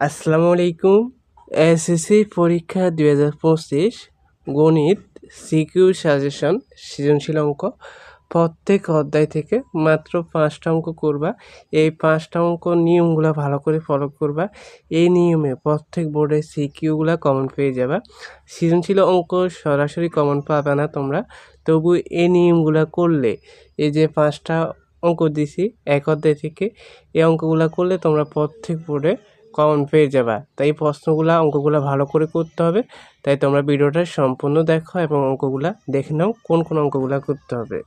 আসসালামু আলাইকুম। এসএসসি পরীক্ষা দুই হাজার পঁচিশ গণিত সিকিউ সাজেশন সৃজনশীল অঙ্ক। প্রত্যেক অধ্যায় থেকে মাত্র পাঁচটা অঙ্ক করবা। এই পাঁচটা অঙ্ক নিয়মগুলো ভালো করে ফলো করবা। এই নিয়মে প্রত্যেক বোর্ডে সিকিউগুলো কমন পেয়ে যাবা। সৃজনশীল অঙ্ক সরাসরি কমন পাবে না তোমরা। তবু এই নিয়মগুলো করলে, এই যে পাঁচটা অঙ্ক দিছি, এক অধ্যায় থেকে এই অঙ্কগুলো করলে তোমরা প্রত্যেক বোর্ডে কমন পেয়ে যাবা। তাই প্রশ্নগুলো, অঙ্কগুলো ভালো করে করতে হবে। তাই তোমরা ভিডিওটা সম্পূর্ণ দেখো এবং অঙ্কগুলো দেখে নাও কোন কোন অঙ্কগুলো করতে হবে।